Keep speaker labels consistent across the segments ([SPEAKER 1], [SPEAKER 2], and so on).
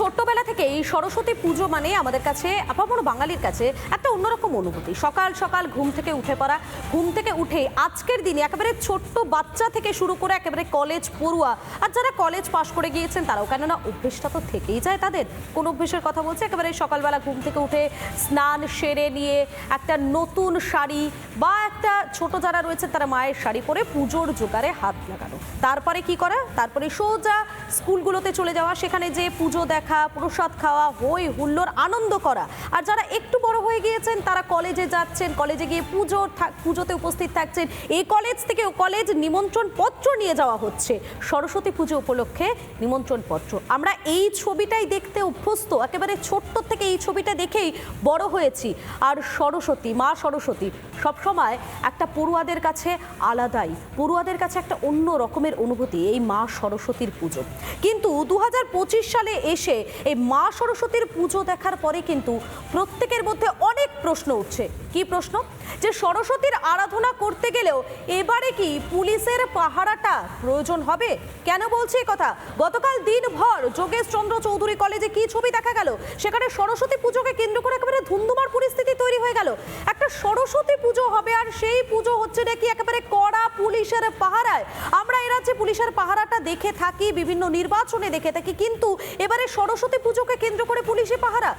[SPEAKER 1] ছোট্টবেলা থেকে এই সরস্বতী পুজো মানে আমাদের কাছে, আপামর বাঙালির কাছে একটা অন্যরকম অনুভূতি। সকাল সকাল ঘুম থেকে উঠে পড়া, ঘুম থেকে উঠে আজকের দিনে একেবারে ছোট্ট বাচ্চা থেকে শুরু করে একেবারে কলেজ পড়ুয়া, আর যারা কলেজ পাশ করে গিয়েছেন তারাও, কেননা অভ্যেসটা তো থেকেই যায় তাদের। কোন অভ্যেসের কথা বলছে, একেবারে সকালবেলা ঘুম থেকে উঠে স্নান সেরে নিয়ে একটা নতুন শাড়ি বা একটা ছোট যারা রয়েছে তারা মায়ের শাড়ি পরে পুজোর জোগাড়ে হাত লাগানো। তারপরে কি করা? তারপরে সোজা স্কুলগুলোতে চলে যাওয়া, সেখানে যে পুজো দেখা প্রসাদ খাওয়া, হই হুল্লোড়, আনন্দ করা। আর যারা একটু বড় হয়ে গিয়েছেন, তারা কলেজে যাচ্ছেন, কলেজে গিয়ে পুজো পুজোতে উপস্থিত থাকছেন। এই কলেজ থেকে ও কলেজ নিমন্ত্রণ পত্র নিয়ে যাওয়া হচ্ছে। সরস্বতী পুজো উপলক্ষে নিমন্ত্রণ পত্র। আমরা এই ছবিটাই দেখতে অভ্যস্ত। একেবারে ছোট্ট থেকে এই ছবিটা দেখেই বড় হয়েছি। আর সরস্বতী, মা সরস্বতী, সবসময় একটা পড়ুয়াদের কাছে আলাদাই। পড়ুয়াদের কাছে একটা অন্য রকমের অনুভূতি, এই মা সরস্বতীর পুজো। কিন্তু দু হাজার পঁচিশ সালে এসে এই মা সরস্বতীর পুজো দেখার পরে কিন্তু প্রত্যেকের মধ্যে অনেক প্রশ্ন উঠছে। কি প্রশ্ন? যে সরস্বতীর আরাধনা করতে গেলেও এবারে কি পুলিশের পাহারাটা প্রয়োজন হবে? কেন বলছি কথা? গতকাল দিনভর যোগেশ চন্দ্র চৌধুরী কলেজে কি ছবি দেখা গেল? সেখানে সরস্বতী পুজোকে কেন্দ্র করে একেবারে ধুমধুমার পরিস্থিতি তৈরি হয়ে গেল। একটা সরস্বতী পুজো হবে আর সেই পুজো হচ্ছে নাকি একেবারে কড়া পুলিশের পাহারায়। আমরা এ রাজ্যে পুলিশের পাহারাটা দেখে থাকি, বিভিন্ন নির্বাচনে দেখে থাকি, কিন্তু এবারে সরস্বতী পুজোকে কেন্দ্র করে পুলিশি পাহারা।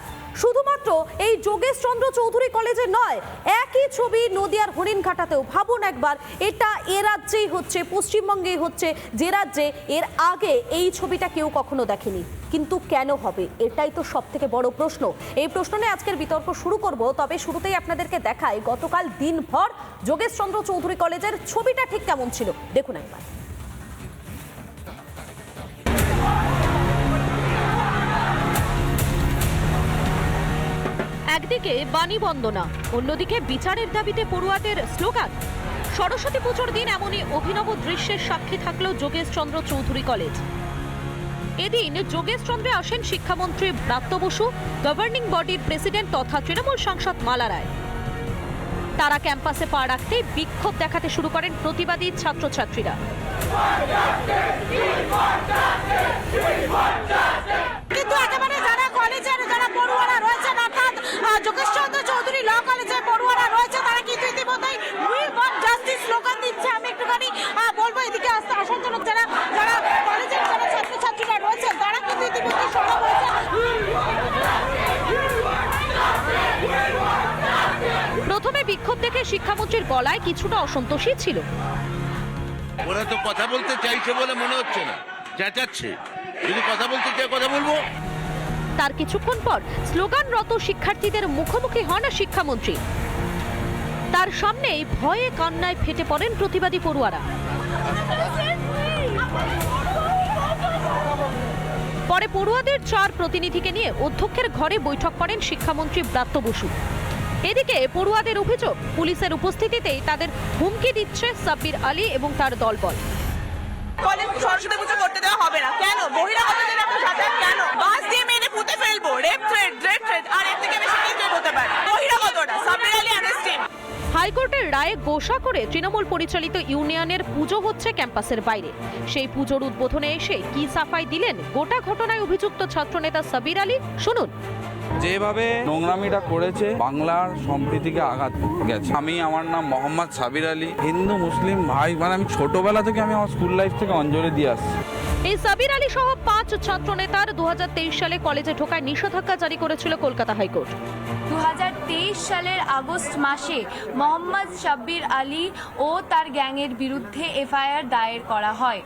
[SPEAKER 1] শুধুমাত্র এই যোগেশ চন্দ্র চৌধুরী কলেজে নয়, একই ছবি নদিয়ার হরিণঘাটাতেও। ভাবুন একবার, এটা এ রাজ্যেই হচ্ছে, পশ্চিমবঙ্গেই হচ্ছে, যে রাজ্যে এর আগে এই ছবিটা কেউ কখনো দেখেনি। কিন্তু কেন হবে? এটাই তো সব থেকে বড় প্রশ্ন। এই প্রশ্ন নিয়ে আজকের বিতর্ক শুরু করব, তবে শুরুতেই আপনাদেরকে দেখাই গতকাল দিনভর যোগেশ চন্দ্র চৌধুরী কলেজের ছবিটা ঠিক কেমন ছিল। দেখুন একবার।
[SPEAKER 2] একদিকে বাণী বন্দনা, অন্যদিকে বিচারের দাবিতে পড়ুয়াদের স্লোগান। সরস্বতী পুজোর দিন এমনই অভিনব দৃশ্যের সাক্ষী থাকল যোগেশ চন্দ্র চৌধুরী কলেজ। এদিন যোগেশ চন্দ্রে আসেন শিক্ষামন্ত্রী ব্রাত্য বসু গভর্নিং বডির প্রেসিডেন্ট তথা তৃণমূল সাংসদ মালা রায়। তারা ক্যাম্পাসে পা রাখতেই বিক্ষোভ দেখাতে শুরু করেন প্রতিবাদী ছাত্রছাত্রীরা
[SPEAKER 3] কিন্তু একেবারে যারা কলেজের যারা পড়ুয়ারা রয়েছেন অর্থাৎ আহ, যোগেশচন্দ্র চৌধুরী ল কলেজে পড়ুয়ারা রয়েছে তারা কিন্তু ইতিমধ্যেই উই ওয়ান্ট জাস্টিস স্লোগান দিচ্ছে আমি একটুখানি আহ, বলব এদিকে আসতে আসানজনক যারা যারা কলেজের যারা ছাত্রছাত্রীরা রয়েছেন তারা কিন্তু ইতিমধ্যে সরব হয়েছে
[SPEAKER 2] প্রথমে বিক্ষোভ দেখে শিক্ষামন্ত্রীর গলায় কিছুটা অসন্তোষই ছিল।
[SPEAKER 4] ওরা তো কথা বলতে চাইছে বলে মনে হচ্ছে না। চেঁচাচ্ছে যদি কথা বলতে চাই কথা বলব।
[SPEAKER 2] তার কিছুক্ষণ পর স্লোগানরত শিক্ষার্থীদের মুখোমুখি হন শিক্ষামন্ত্রী। তার সামনেই ভয়ে কান্নায় ফেটে পড়েন প্রতিবাদী পড়ুয়ারা। পরে পড়ুয়াদের চার প্রতিনিধিকে নিয়ে অধ্যক্ষের ঘরে বৈঠক করেন শিক্ষামন্ত্রী ব্রাত্য বসু। এদিকে পড়ুয়াদের অভিযোগ, পুলিশের উপস্থিতিতেই তাদের হুমকি দিচ্ছে সাব্বির আলী এবং তার দলবল।
[SPEAKER 3] কলেজ সরস্বতী পুজো করতে দেওয়া হবে না। কেন? পুঁতে ফেলব? আর
[SPEAKER 2] হাইকোর্টের রায়ে গোসা করে তৃণমূল পরিচালিত ইউনিয়নের পুজো হচ্ছে ক্যাম্পাসের বাইরে। সেই পুজোর উদ্বোধনে এসে কি সাফাই দিলেন গোটা ঘটনায় অভিযুক্ত ছাত্রনেতা সাবির আলী? শুনুন।
[SPEAKER 5] যেভাবে নোংরামিটা করেছে, বাংলার সম্প্রীতিকে আঘাত গেছে। আমি, আমার নাম মোহাম্মদ সাবির আলী, হিন্দু, মুসলিম, ভাই মানে আমি ছোটবেলা থেকে আমি আমার স্কুল লাইফ থেকে অঞ্জলি দিয়ে আসছি।
[SPEAKER 2] এই সাবির আলী সহ পাঁচ ছাত্রনেতার দু হাজার তেইশ সালে কলেজে ঢোকায় নিষেধাজ্ঞা জারি করেছিল কলকাতা হাইকোর্ট।
[SPEAKER 6] দু হাজার তেইশ সালের আগস্ট মাসে মোহাম্মদ সাব্বির আলী ও তার গ্যাংয়ের বিরুদ্ধে এফআইআর দায়ের করা হয়।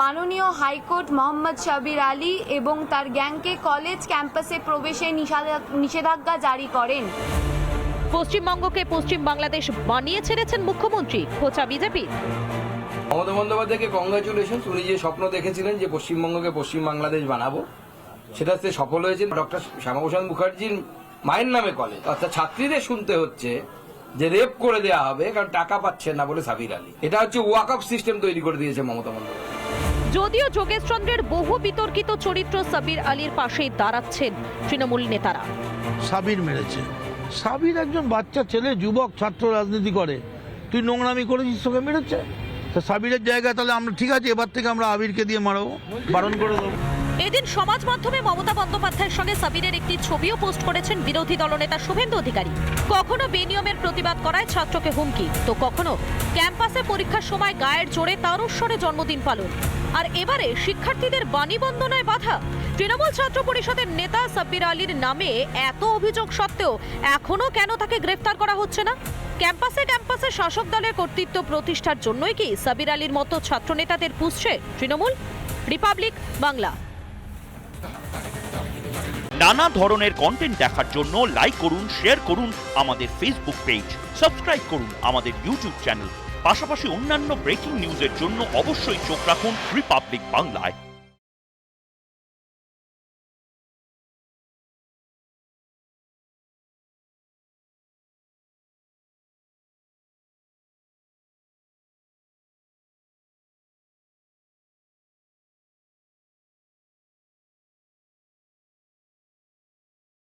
[SPEAKER 6] মাননীয় হাইকোর্ট মোহাম্মদ শাবির আলী এবং তার গ্যাংকে কলেজ ক্যাম্পাসে প্রবেশে নিষেধাজ্ঞা জারি করেন।
[SPEAKER 2] পশ্চিমবঙ্গকে পশ্চিম বাংলাদেশ বানিয়ে ছেড়েছেন মুখ্যমন্ত্রী খোঁচা বিজেপি
[SPEAKER 7] মমতা বন্দ্যোপাধ্যায়কে কংগ্রাচুলেশন উনি যে স্বপ্ন দেখেছিলেন যে পশ্চিমবঙ্গকে পশ্চিম বাংলাদেশ বানাবো সেটা সে সফল হয়েছে ডক্টর শ্যামাপ্রসাদ মুখার্জির মায়ের নামে কলেজ অর্থাৎ ছাত্রীদের শুনতে হচ্ছে যে রেপ করে দেওয়া হবে কারণ টাকা পাচ্ছেন না বলে সাবির আলী। এটা হচ্ছে ওয়াক আপ সিস্টেম তৈরি করে দিয়েছে মমতা বন্দ্যোপাধ্যায়।
[SPEAKER 2] যদিও যোগেশ চন্দ্রের বহু বিতর্কিত চরিত্র সাবির আলীর পাশেই দাঁড়াচ্ছেন তৃণমূল নেতারা।
[SPEAKER 8] সাবির মেরেছে। সাবির একজন বাচ্চা ছেলে যুবক ছাত্র রাজনীতি করে। তুই নোংরামি করেছিস তোকে মেরেছে? তা সাবিরের জায়গায় তাহলে আমরা ঠিক আছে, এবার থেকে আমরা আবিরকে দিয়ে মারাবো। বারণ করে দেবো।
[SPEAKER 1] এদিন সমাজ মাধ্যমে মমতা বন্দ্যোপাধ্যায়ের সঙ্গে সাবিরের একটি ছবিও পোস্ট করেছেন বিরোধী দলনেতা শুভেন্দু অধিকারী। কখনো বেনিয়মের প্রতিবাদ করায় ছাত্রকে হুমকি। তো কখনো ক্যাম্পাসে পরীক্ষার সময় গায়ের জোরে তারস্বরে জন্মদিন পালন। আর এবারে শিক্ষার্থীদের বাণী বন্দনায় বাধা। তৃণমূল ছাত্র পরিষদের নেতা সাব্বির আলীর নামে এত অভিযোগ সত্ত্বেও এখনও কেন তাকে গ্রেফতার করা হচ্ছে না? ক্যাম্পাসে ক্যাম্পাসে শাসক দলের কর্তৃত্ব প্রতিষ্ঠার জন্যই কি সাবির আলীর মতো ছাত্রনেতাদের পুষছে তৃণমূল? রিপাবলিক বাংলা।
[SPEAKER 9] নানা ধরনের কন্টেন্ট দেখার জন্য লাইক করুন শেয়ার করুন আমাদের ফেসবুক পেজ সাবস্ক্রাইব করুন আমাদের ইউটিউব চ্যানেল পাশাপাশি অন্যান্য ব্রেকিং নিউজের জন্য অবশ্যই চোখ রাখুন রিপাবলিক বাংলায়